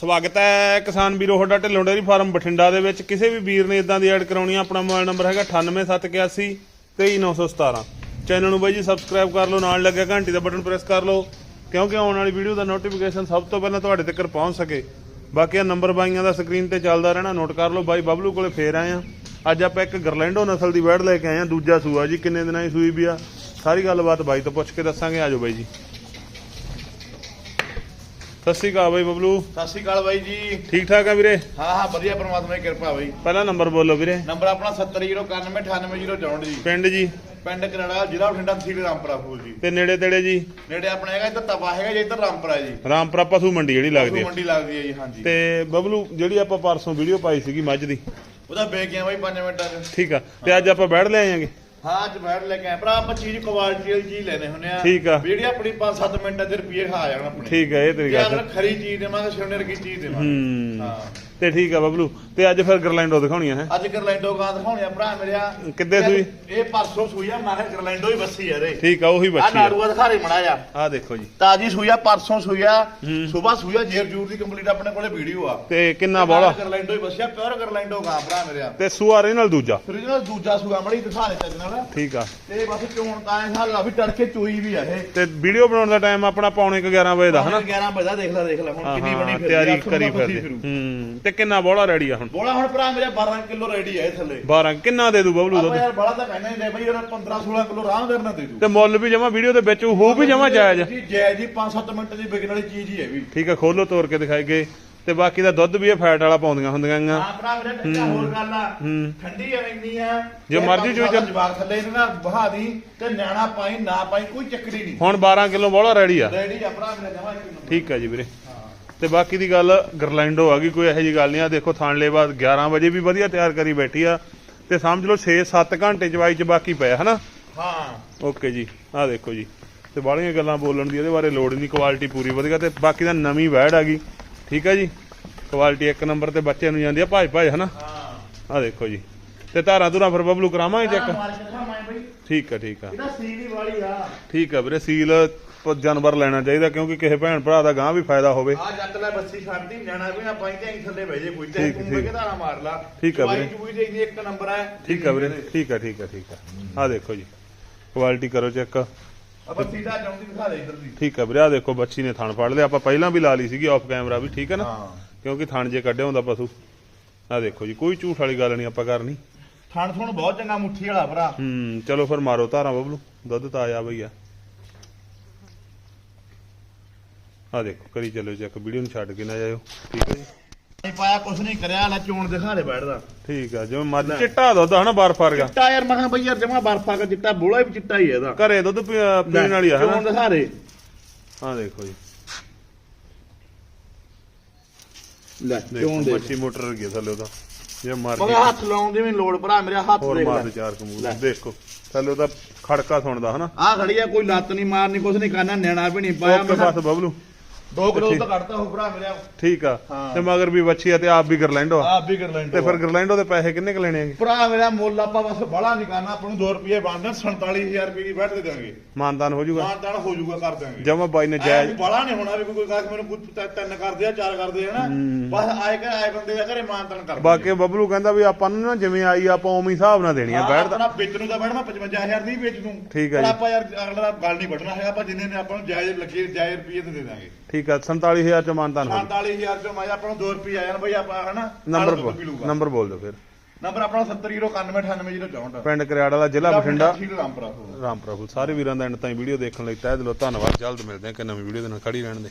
ਸਵਾਗਤ ਹੈ ਕਿਸਾਨ ਵੀਰੋ, ਤੁਹਾਡਾ ਢਿੱਲੋਂ ਡੇਰੀ ਫਾਰਮ ਬਠਿੰਡਾ ਦੇ ਵਿੱਚ। ਕਿਸੇ ਵੀ ਵੀਰ ਨੇ ਇਦਾਂ ਦੀ ਐਡ ਕਰਾਉਣੀ ਆ, ਆਪਣਾ ਮੋਬਾਈਲ ਨੰਬਰ ਹੈਗਾ 98781 23917 ਚੈਨਲ ਨੂੰ ਬਾਈ ਜੀ ਸਬਸਕ੍ਰਾਈਬ ਕਰ ਲਓ, ਨਾਲ ਲੱਗਿਆ ਘੰਟੀ ਦਾ ਬਟਨ ਪ੍ਰੈਸ ਕਰ ਲਓ, ਕਿਉਂਕਿ ਆਉਣ ਵਾਲੀ ਵੀਡੀਓ ਦਾ ਨੋਟੀਫਿਕੇਸ਼ਨ ਸਭ ਤੋਂ ਪਹਿਲਾਂ ਤੁਹਾਡੇ ਤੱਕ ਪਹੁੰਚ ਸਕੇ। ਬਾਕੀ ਆ ਨੰਬਰ ਬਾਈਆਂ ਦਾ ਸਕਰੀਨ ਤੇ ਚੱਲਦਾ ਰਹਿਣਾ ਨੋਟ ਕਰ ਲਓ, ਬਾਈ ਬਬਲੂ ਕੋਲੇ ਫੇਰ ਆਏ ਆ। ਅੱਜ ਆਪਾਂ ਇੱਕ ਗਰਲੈਂਡੋ ਨਸਲ ਦੀ ਵੈੜ ਲੈ ਕੇ ਆਏ ਆ, ਦੂਜਾ ਸੂਆ ਜੀ, ਕਿੰਨੇ ਦਿਨਾਂ ਦੀ ਸੂਈ ਵੀ ਆ। ਸਾਰੀ ਗੱਲਬਾਤ ਬਾਈ ਤੋਂ ਪੁੱਛ ਕੇ ਦੱਸਾਂਗੇ ਆਜੋ ਬਾਈ ਜੀ। ਸਤਿ ਸ਼੍ਰੀ ਅਕਾਲ ਬਾਈ ਬਬਲੂ। ਸਤਿ ਸ਼੍ਰੀ ਅਕਾਲ ਬਾਈ ਜੀ। ਠੀਕ ਠਾਕ ਆ ਵੀਰੇ? ਹਾਂ ਹਾਂ ਵਧੀਆ ਪ੍ਰਮਾਤਮਾ ਦੀ ਕਿਰਪਾ ਬਾਈ। ਪਹਿਲਾ ਨੰਬਰ ਬੋਲੋ ਵੀਰੇ। ਨੰਬਰ ਆਪਣਾ 7091988064 ਜੀ। ਪਿੰਡ ਜੀ। ਪਿੰਡ ਕਨਾੜਾ ਜ਼ਿਲ੍ਹਾ ਬਠਿੰਡਾ ਤਹਿਸੀਲ ਰਾਮਪੁਰਾ ਫੂਲ ਜੀ। ਤੇ ਨੇੜੇ ਤੇੜੇ ਜੀ? ਨੇੜੇ ਆਪਣਾ ਹੈਗਾ ਇੱਧਰ ਤਵਾ ਹੈਗਾ ਜੀ ਇੱਧਰ ਰਾਮਪੁਰਾ ਜੀ। ਰਾਮਪੁਰਾ ਪਸ਼ੂ ਮੰਡੀ ਜਿਹੜੀ ਲੱਗਦੀ ਹੈ। ਮੰਡੀ ਲੱਗਦੀ ਹੈ ਜੀ ਹਾਂਜੀ। ਤੇ ਬਬਲੂ ਜਿਹੜੀ ਆਪਾਂ ਪਰਸੋਂ ਵੀਡੀਓ ਪਾਈ ਸੀਗੀ ਮੱਝ ਦੀ। ਉਹਦਾ ਵੇਚ ਗਿਆ ਬਾਈ 5 ਮਿੰਟਾਂ 'ਚ। ਠੀਕ ਆ। ਤੇ ਅੱਜ ਆਪਾਂ ਬੈੜ ਲੈ ਆਏਗੇ ਹਾਂ ਬੈਠ ਲੈ ਕੇ ਆਏ ਭਰਾ ਆਪਾਂ ਚੀਜ਼ ਕੁਆਲਿਟੀ ਵਾਲੀ ਚੀਜ਼ ਲੈਣੇ ਹੁੰਦੇ ਆ। ਠੀਕ ਆ। ਜਿਹੜੀ ਆਪਣੀ 5-7 ਮਿੰਟਾਂ ਦੇ ਰੁਪਏ ਖਾ ਜਾਣ ਆਪਣੇ। ਠੀਕ ਹੈ ਇਹ ਤੇਰੀ ਜੇ ਗੱਲ ਅਗਰ ਖਰੀ ਚੀਜ਼ ਦੇਵਾਂਗੇ ਸੋਨੇ ਵਰਗੀ ਚੀਜ਼ ਦੇਵਾਂਗੇ। ਹੂੰ। ਹਾਂ। ਤੇ ਠੀਕ ਆ ਬਬਲੂ। ਤੇ ਅੱਜ ਫਿਰ ਗਰਲੈਂਡੋ ਦਿਖਾਉਣੀਆਂ ਹੈ? ਅੱਜ ਗਰਲੈਂਡੋ ਗਾਂ ਦਿਖਾਉਣੀ ਆ ਭਰਾ ਮੇਰਿਆ ਕਿੱਦੇ ਸੂਈ? ਇਹ ਪਰਸੋਂ ਸੂਈ ਆ ਮੈਂ ਕਿਹਾ ਗਰਲੈਂਡੋ ਹੀ ਬੱਸੀ ਆ ਰੇ। ਠੀਕ ਆ ਉਹੀ ਆ ਬੱਚੀ ਆ। ਨਾੜੂਆ ਦਿਖਾਰੇ ਜਾ ਆ ਦੇਖੋ ਜੀ। ਤਾਜੀ ਸੂਈਆ ਪਰਸੋਂ ਸੂਈਆ। ਹੂੰ। ਸਵੇਰ ਸੂਈਆ ਜੇਰ ਜੂਰ ਦੀ ਕੰਪਲੀਟ ਆਪਣੇ ਕੋਲੇ ਵੀਡੀਓ ਆ। ਤੇ ਕਿੰਨਾ ਬੋਲਾ? ਗਰਲੈਂਡੋ ਹੀ ਬਸਿਆ ਪਿਓਰ ਗਰਲੈਂਡੋ ਗਾ ਭਰਾ ਮੇਰਿਆ ਤੇ ਸੂਆ ਰੇ ਨਾਲ ਦੂਜਾ? Original ਦੂਜਾ ਸੂਆ ਮੜੀ ਦਿਖਾ ਦੇ ਚੱਜ ਨਾਲ। ਠੀਕ ਆ। ਤੇ ਬਸ ਚੋਣ ਤਾਂ ਇਹ ਹਾਲ ਆ ਵੀ ਤੜਕੇ ਚੋਈ ਵੀ ਆ ਇਹ। ਤੇ ਵੀਡੀਓ ਬਣਾਉਣ ਦਾ ਟਾਈਮ ਆਪਣਾ ਪੌਣੇ ਕੁ 11 ਵਜੇ ਦਾ ਹਨਾ? 11 ਵਜੇ ਦਾ ਦੇਖ ਲੈ ਦੇਖ ਲੈ ਹੁਣ ਕਿੰਨੀ ਬਣੀ ਹਾਂ ਫਿਰਦੀ ਤਿਆਰੀ ਆ, ਕਰੀ ਫਿਰਦੇ। ਫਿਰੂ। ਹੂੰ। ਤੇ ਕਿੰਨਾ ਬੋਲਾ ਰੈਡੀ ਆ ਹੁਣ? ਬੋਲਾ ਹੁਣ ਭਰਾ ਮੇਰਾ 12 ਕਿਲੋ ਰੈਡੀ ਆ ਇਹ ਥੱਲੇ। 12 ਕਿੰਨਾ ਦੇ ਦੂ ਬਬਲੂ ਦੁੱਧ? ਯਾਰ ਬੜਾ ਤਾਂ ਕਹਿੰਦੇ ਨੇ ਬਈ ਉਹਨਾਂ 15 16 ਕਿਲੋ ਆਰਾਮ ਕਰਨਾ ਦੇ ਦੂ। ਤੇ ਮੁੱਲ ਵੀ ਜਮਾ ਵੀਡੀਓ ਦੇ ਵਿੱਚ ਹੋ ਵੀ ਜਮਾ ਜਾਇਜ਼। ਜੀ ਜੈ ਜੀ 5-7 ਮਿੰਟ ਦੀ ਵਿਕਣ ਵਾਲੀ ਚੀਜ਼ ਹੀ ਹੈ ਵੀ। ਠੀਕ ਆ ਖੋਲੋ ਤੋੜ ਕੇ ਦਿਖਾਈ ਗਏ। ਤੇ ਬਾਕੀ ਦਾ ਦੁੱਧ ਵੀ ਇਹ ਫੈਟ ਵਾਲਾ ਪਾਉਂਦੀਆਂ ਹੁੰਦੀਆਂ ਹਾਂ ਭਰਾ ਮੇਰੇ ਟੱਕਾ ਹੋਰ ਗੱਲ ਆ। ਹੂੰ। ਠੰਡੀ ਆ ਇੰਨੀ ਆ। ਜੇ ਮਰਜ਼ੀ ਚੋਈ ਚੱਲ- ਜਵਾਕ ਥੱਲੇ ਇਹਨੂੰ ਨਾ ਬਹਾ ਦੀ ਤੇ ਨਿਆਣਾ ਪਾਈ ਨਾ ਪਾਈ ਕੋਈ ਚੱਕਰੀ ਨਹੀਂ। ਹੁਣ 12 ਕਿਲੋ ਬੋਲਾ ਰੈਡੀ ਆ। ਰੈਡੀ ਆ ਭਰਾ ਮੇਰੇ ਜਮਾ ਠੀਕ ਆ ਜੀ ਵੀਰੇ। ਹਾਂ ਤੇ ਬਾਕੀ ਦੀ ਗੱਲ ਗਰਲੈਂਡੋ ਆ ਗਈ ਕੋਈ ਇਹੋ ਜੀ ਗੱਲ ਨਹੀਂ ਆ। ਦੇਖੋ ਥਾਣਲੇ ਬਾਅਦ 11 ਵਜੇ ਵੀ ਵਧੀਆ ਤਿਆਰ ਕਰੀ ਬੈਠੀ ਆ ਤੇ ਸਮਝ ਲਓ 6-7 ਘੰਟੇ ਚਵਾਈ ਚ ਬਾਕੀ ਪਿਆ ਹਨਾ? ਹਾਂ। ਓਕੇ ਜੀ ਆਹ ਦੇਖੋ ਜੀ। ਤੇ ਬਾਹਲੀਆਂ ਗੱਲਾਂ ਬੋਲਣ ਦੀ ਇਹਦੇ ਬਾਰੇ ਲੋੜ ਨਹੀਂ ਕੁਆਲਿਟੀ ਪੂਰੀ ਵਧੀਆ ਤੇ ਬਾਕੀ ਦਾ ਨਵੀਂ ਵੈੜ ਆ ਗਈ। ਠੀਕ ਆ ਜੀ? ਕੁਆਲਿਟੀ ਇੱਕ ਨੰਬਰ ਤੇ ਬੱਚਿਆਂ ਨੂੰ ਜਾਂਦੀ ਆ ਭਾਜ ਭਾਜ ਹਨਾ? ਹਾਂ। ਆਹ ਦੇਖੋ ਜੀ। ਤੇ ਧਾਰਾਂ ਧੁਰਾਂ ਫਿਰ ਬਬਲੂ ਕਰਾਵਾਂਗੇ ਚੈੱਕ ਠੀਕ ਆ ਠੀਕ ਆ। ਇਹਦਾ ਸੀਲ ਹੀ ਵਾਲੀ ਆ। ਠੀਕ ਆ ਵੀਰੇ ਸੀਲ ਜਾਨਵਰ ਲੈਣਾ ਚਾਹੀਦਾ ਕਿਉਂਕਿ ਕਿਸੇ ਭੈਣ ਭਰਾ ਦਾ ਗਾਂ ਵੀ ਫਾਇਦਾ ਹੋਵੇ। ਆ ਜੱਟ ਲੈ ਬੱਸੀ ਛੱਡਦੀ ਨਿਆਣਾ ਵੀ ਪਾਈ ਤੇ ਅਸੀਂ ਥੱਲੇ ਬਹਿ ਜੇ ਕੋਈ ਤੇ ਤੂੰ ਠੀਕ। ਬਗੇ ਧਾਰਾ ਮਾਰ ਲਾ। ਠੀਕ ਆ ਵੀਰੇ। ਚੂਈ ਦੇ ਇੰਨੀ ਇੱਕ ਨੰਬਰ ਹੈ ਠੀਕ ਆ ਵੀਰੇ ਠੀਕ ਆ ਠੀਕ ਆ ਠੀਕ ਆ। ਆਹ ਦੇਖੋ ਜੀ ਕੁਆਲਿਟੀ ਕਰੋ ਚੈੱਕ। ਆਪਾਂ ਸੀਧਾ ਚਾਉਂਦੀ ਦਿਖਾ ਦੇ ਇੱਧਰ ਦੀ। ਠੀਕ ਆ ਵੀਰੇ ਆਹ ਦੇਖੋ ਬੱਚੀ ਨੇ ਥਣ ਫੜ ਲਿਆ। ਆਪਾਂ ਪਹਿਲਾਂ ਵੀ ਲਾ ਲਈ ਸੀਗੀ ਆਫ ਕੈਮਰਾ ਵੀ ਠੀਕ ਹੈ ਨਾ? ਕਿਉਂਕਿ ਥਣ ਜੇ ਕੱਢਿਆ ਹੁੰਦਾ ਪਸ਼ੂ। ਆਹ ਦੇਖੋ ਜੀ ਕੋਈ ਝੂਠ ਵਾਲੀ ਗੱਲ ਨਹੀਂ ਆਪਾਂ ਕਰਨੀ। ਥਣ ਥਣ ਬਹੁਤ ਚੰਗਾ ਮੁੱਠੀ ਵਾਲਾ ਭਰਾ। ਹੂੰ ਚਲੋ ਫਿਰ ਮਾਰੋ ਧਾਰਾਂ ਬਬਲੂ। ਦੁੱਧ ਤਾਂ ਆਇਆ ਬਈਆ ਆਹ ਦੇਖੋ ਕਰੀ ਚੱਲੋ ਚੈੱਕ ਵੀਡੀਓ ਨੂੰ ਛੱਡ ਕੇ ਨਾ ਜਾਇਓ ਠੀਕ ਹੈ ਜੀ? ਨਹੀਂ ਪਾਇਆ ਕੁਛ ਨਹੀਂ ਕਰਿਆ ਲੈ ਚੋਣ ਦਿਖਾ ਦੇ ਬੈਠਦਾ ਠੀਕ ਆ ਜਿਵੇਂ ਮੱਝ ਚਿੱਟਾ ਦੁੱਧ ਹਨਾ ਬਾਰ ਫਰਗਾ ਚਿੱਟਾ ਯਾਰ ਮੈਂ ਕਿਹਾ ਬਈ ਯਾਰ ਜਮਾ ਬਰਫਾ ਦਾ ਚਿੱਟਾ ਬੋਲਾ ਵੀ ਚਿੱਟਾ ਹੀ ਹੈ ਇਹਦਾ। ਘਰੇ ਦੁੱਧ ਪੀ- ਪੀਣ ਵਾਲੀ ਆ ਚੋਣ ਹਨਾ ਦਿਖਾ ਦੇ। ਆਹ ਦੇਖੋ ਜੀ। ਲੈ ਦੇਖੋ ਮੱਛੀ ਮੋਟਰ ਰਗੀ ਥੱਲੇ ਉਹਦਾ ਜੇ ਮਾਰ ਮਗਰ ਕੇ ਹੱਥ ਲਾਉਣ ਦੀ ਵੀ ਲੋੜ ਭਰਾ ਮੇਰੇ ਹੱਥ ਹੋਰ ਦੇਖ ਮਾਰ ਲੈ। ਦੇ ਚਾਰ ਕਮੂਲ ਲੈ। ਦੇਖੋ ਥੱਲੇ ਉਹਦਾ ਖੜਕਾ ਸੁਣਦਾ ਹਨਾ? ਆ ਖੜੀ ਆ ਕੋਈ ਲੱਤ ਨਹੀਂ ਮਾਰਨੀ ਕੁਛ ਨਹੀਂ ਕਰਨਾ ਨਿਆਣਾ ਵੀ ਨਹੀਂ ਪਾਇਆ ਓਕੇ ਬਸ ਬਬਲੂ। 2 ਕਿਲੋ ਤਾਂ ਕੱਢਤਾ ਹੋ ਭਰਾ ਮੇਰੇ ਠੀਕ ਆ। ਤੇ ਮਗਰ ਵੀ ਬੱਚੀ ਆ ਤੇ ਆਪ ਵੀ ਗਰਲੈਂਡੋ ਆ। ਆਪ ਵੀ ਕਰ ਲੈਂਦੇ ਤੇ ਫਿਰ ਗਰਲੈਂਡੋ ਦੇ ਪੈਸੇ ਕਿੰਨੇ ਕੁ ਲੈਣੇ ਆਗੇ ਭਰਾ ਮੇਰਾ ਮੁੱਲ ਆਪਾਂ ਬਸ ਬੜਾ ਨਹੀਂ ਕਰਨਾ ਆਪਾਂ ਨੂੰ 2 ਰੁਪਏ ਬਣਦੇ 47000 ਰੁਪਏ ਦੀ ਬੈਠ ਦੇ ਦਾਂਗੇ ਮਾਨਦਾਨ ਹੋ ਜਾਊਗਾ। ਮਾਨਤਾਨ ਹੋ ਜਾਊਗਾ ਕਰ ਦਾਂਗੇ ਜਮਾ ਬਾਈ ਨੇ ਜਾਇਜ਼ ਬੜਾ ਨਹੀਂ ਹੋਣਾ ਵੀ ਕੋਈ ਕਾਸ ਮੈਨੂੰ ਕੁਝ ਤਿੰਨ ਕਰਦੇ ਆ ਚਾਰ ਕਰਦੇ ਆ ਨਾ। ਬਸ ਆਏ ਕਰ ਆਏ ਬੰਦੇ ਦਾ ਘਰੇ ਮਾਨਤਾਨ ਕਰ ਬਾਕੀ ਬਬਲੂ ਕਹਿੰਦਾ ਵੀ ਆਪਾਂ ਨੂੰ ਨਾ ਜਿਵੇਂ ਆਈ ਆਪਾਂ ਉਵੇਂ ਹੀ ਹਿਸਾਬ ਨਾਲ ਦੇਣੀ ਆ ਬੈਠ ਦਾ ਆਪਣਾ ਵੇਚ ਨੂੰ ਤਾਂ ਬੈਠ ਮੈਂ 55000 ਦੀ ਵੇਚ। ਦੂੰ ਠੀਕ ਹੈ। ਆਪਾਂ ਯਾਰ ਅਗਲਾ ਗੱਲ ਨਹੀਂ ਵੱਢਣਾ ਹੈਗਾ ਆਪਾਂ ਜਿੰਨੇ ਨੇ ਆਪਾਂ ਨੂੰ ਜਾਇਜ਼ ਲੱਗੇ ਜਾਇਜ਼ ਰੁਪਏ ਤੇ ਦੇ ਦਾਂਗੇ ਠੀਕ ਆ 47000 ਚ ਮਾਨਦਾਨ ਹੋ ਜਾਊ। 47000 ਚੋਂ ਮੈਂ ਆਪਾਂ ਨੂੰ 2 ਰੁਪਏ ਆ ਜਾਣ ਬਈ ਆਪਾਂ ਹਨਾ ਨੰਬਰ ਬੋਲ। ਨੰਬਰ ਬੋਲ ਦਿਓ ਫਿਰ। ਨੰਬਰ ਆਪਣਾ 7091988064 ਪਿੰਡ ਕਰਿਆੜ ਵਾਲਾ ਜ਼ਿਲ੍ਹਾ ਬਠਿੰਡਾ। ਰਾਮਪੁਰਾ ਰਾਮਪੁਰਾ ਸਾਰੇ ਵੀਰਾਂ ਦਾ ਐਂਡ ਤਾਈਂ ਵੀਡੀਓ ਦੇਖਣ ਲਈ ਤਹਿ ਦਿਲੋਂ ਧੰਨਵਾਦ। ਜਲਦ ਮਿਲਦੇ ਹਾਂ ਕਿ ਨਵੀਂ ਵੀਡੀਓ ਦੇ ਨਾਲ ਖੜੀ ਰਹਿਣ ਦੇ।